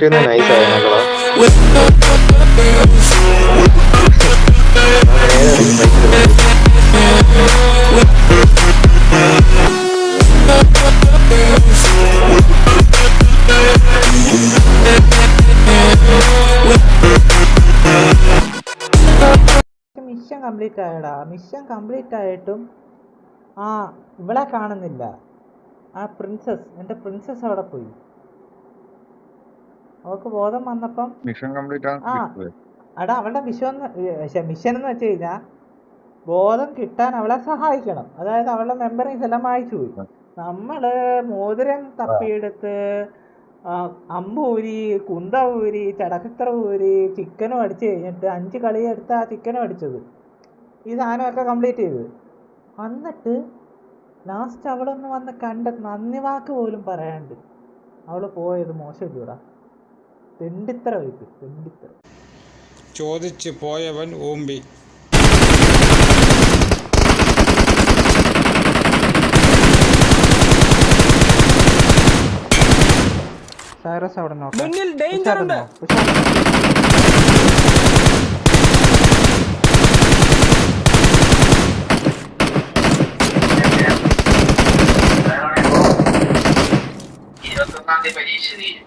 ചെയ്യുന്ന നൈസ് ആയ mission complete ആയടാ. മിഷൻ കംപ്ലീറ്റ് ആയിട്ടും ആ ഇവളെ കാണുന്നില്ല. ആ പ്രിൻസസ് എന്റെ പ്രിൻസസ് അവിടെ പോയി. അവൾക്ക് ബോധം വന്നപ്പം മിഷൻ കംപ്ലീറ്റ് ആ. അടാ അവളുടെ മിഷൻ മിഷൻ എന്ന് വെച്ച് കഴിഞ്ഞാൽ ബോധം കിട്ടാൻ അവളെ സഹായിക്കണം. അതായത് അവളുടെ മെമ്പറീസ് എല്ലാം മായ്ച്ചു പോയി നമ്മൾ മോതിരം തപ്പിയെടുത്ത് അമ്പൂരി കുന്ത ഊരി ചടക്കത്ര ഊരി ചിക്കനും അടിച്ചു കഴിഞ്ഞിട്ട് അഞ്ച് കളി എടുത്ത് ആ ചിക്കനും അടിച്ചത്. ഈ സാധനമൊക്കെ കംപ്ലീറ്റ് ചെയ്ത്. എന്നിട്ട് ലാസ്റ്റ് അവളൊന്ന് വന്ന് കണ്ട നന്ദി വാക്ക് പോലും പറയാണ്ട് അവൾ പോയത് മോശമില്ലൂടാ തെണ്ടിത്തര വയ്ക്ക് തെണ്ടിത്തര ചോദിച്ച് പോയവൻ ഓമ്പി സൈറസ് അവിടെ നോക്കാം. മുന്നിൽ danger ഉണ്ട്. ഇരുപത്തൊന്നാം തീയതി പരീക്ഷ തീരും.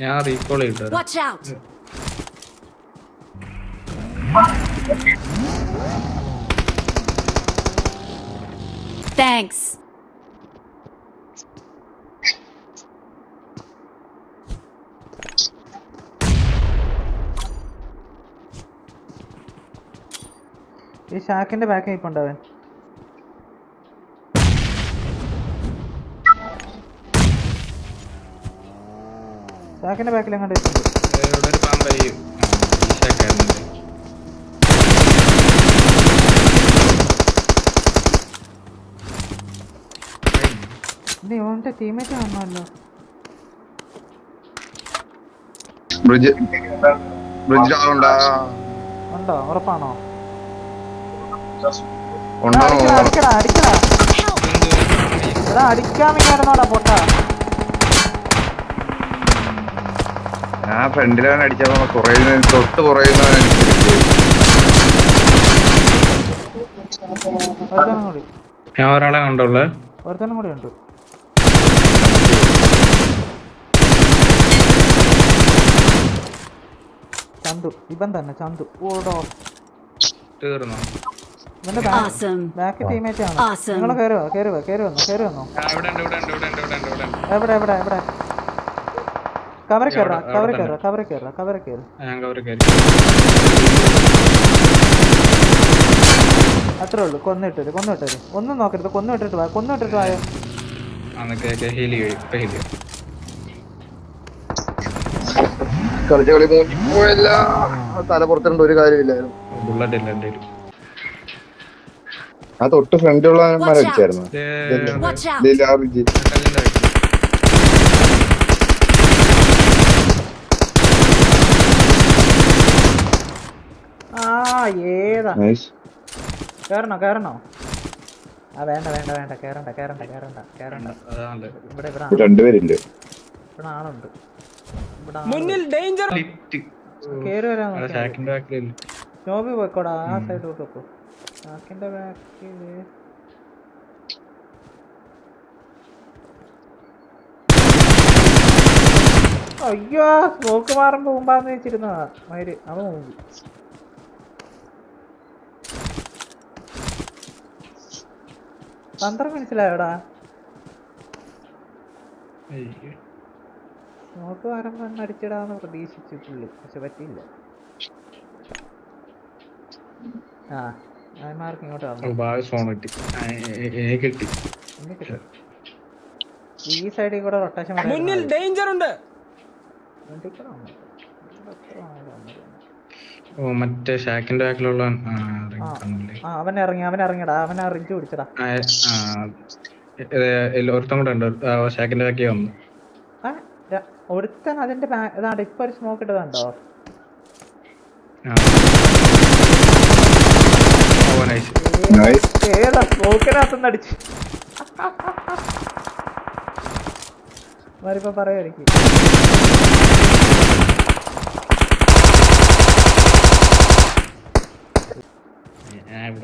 ഞാൻ റീകോൾ ചെയ്തു! Thanks. ഈ ഷാക്കിന്റെ ബാക്ക് ഇപ്പൊ ഷാക്കിന്റെ ബാക്കിൽ ഇത് ഇവന്റെ ടീമേറ്റ് വന്നല്ലോ. ഉണ്ടോ? ഉറപ്പാണോ? അടിക്കടാ അടിക്കടാ. അടിക്കാൻ വേണ്ടി പൊട്ടാ. ഞാൻ ഫ്രണ്ടിലവൻ അടിച്ചപ്പോ കുറയുന്ന തൊട്ട് കുറയുന്നവൻ ഞാൻ ഒരാളെ കണ്ടുള്ളേ. ഒരുത്തനും കൂടി ഉണ്ട്. ചന്തു. ഇവൻ തന്നെ ചന്തു. ഓടോ തീർന്നു. ഇവന്റെ ബാക്ക് ടീമേറ്റ് ആണ്. നിങ്ങൾ കയറുക കയറുക കയറി വന്നു കയറി വന്നു. ആ, ഇവിടെ ഉണ്ട് ഇവിടെ ഉണ്ട് ഇവിടെ ഉണ്ട് ഇവിടെ ഉണ്ട് ഇവിടെ ഉണ്ട്. എവിടെ എവിടെ എവിടെ? കവർ കയറ കവറ കവർ കവറ കയറ കവർ കയറ കയറി ഞാൻ കവർ കയറി അത്രേ ഉള്ളൂ. കൊന്നിട്ടൊരു കൊന്നിട്ടൊരു. ഒന്നും നോക്കരുത്. കൊന്നിട്ടിട്ട് വാ കൊന്നിട്ടിട്ട് വായോ. കളിച്ച കളി പോയല്ല തല പുറത്തിട്ടുണ്ട് ഒരു കാര്യമില്ലായിരുന്നു. ബുള്ളറ്റ് ഇല്ല എന്റെ. ആ തൊട്ട് ഫ്രണ്ടിലുള്ള Watch out. ഏതാ? നൈസ് കേറണോ കേറണോ? ആ വേണ്ട വേണ്ട വേണ്ട. കേറണ്ട കേറണ്ട കേറണ്ട കേറണ്ട. ഇവിടെ ഇവിടെ രണ്ടുപേരുണ്ട്. ഇവിടെ ആളുണ്ട്. മുന്നിൽ ഡേഞ്ചർ ലിഫ്റ്റ്. കേറി വരാൻ നോബി പോയിക്കോടാ ആ സൈഡിലോട്ട് വെക്കോ ചാക്കിന്റെ ബാക്കിൽ അയ്യോ സ്മോക്ക് മാറുമ്പോ മുമ്പാന്ന് വെച്ചിരുന്നതാ. മയിൽ അവൻ മുമ്പ് തന്ത്രം മനസ്സിലായോടാ നോക്ക് സ്മോക്ക് വന്ന് ഒന്ന് അടിച്ചിടാന്ന് പ്രതീക്ഷിച്ചു പുള്ളി പക്ഷെ പറ്റിയില്ല. ആ മാർക്ക് ഇങ്ങോട്ട് വന്നു. ഭാഗ ഫോൺ കിട്ടി. എ- എ- എ കിട്ടി. ഈ സൈഡിൽ കൂടെ റൊട്ടേഷൻ മുന്നിൽ ഡേഞ്ചർ ഉണ്ട്. ഓ മറ്റേ ഷാക്കിന്റെ ബാക്കിലുള്ള അവൻ ഇറങ്ങി അവൻ ഇറങ്ങിയടാ അവൻ റിഞ്ച് പിടിച്ചടാ. ഒരുത്തം കൂടെ ഉണ്ട് ഷാക്കിന്റെ ബാക്കി വന്നു. ഒരുത്തൻ അതിന്റെ ഇതാണ്ട് ഇപ്പൊ ഒരു സ്മോക്ക് ഇട്ട് കണ്ടോ? Nice Nice. ഏതാ സ്മോക്കിനകത്തുനിന്ന് അടിച്ച്. അവരിപ്പോ പറയായിരിക്കും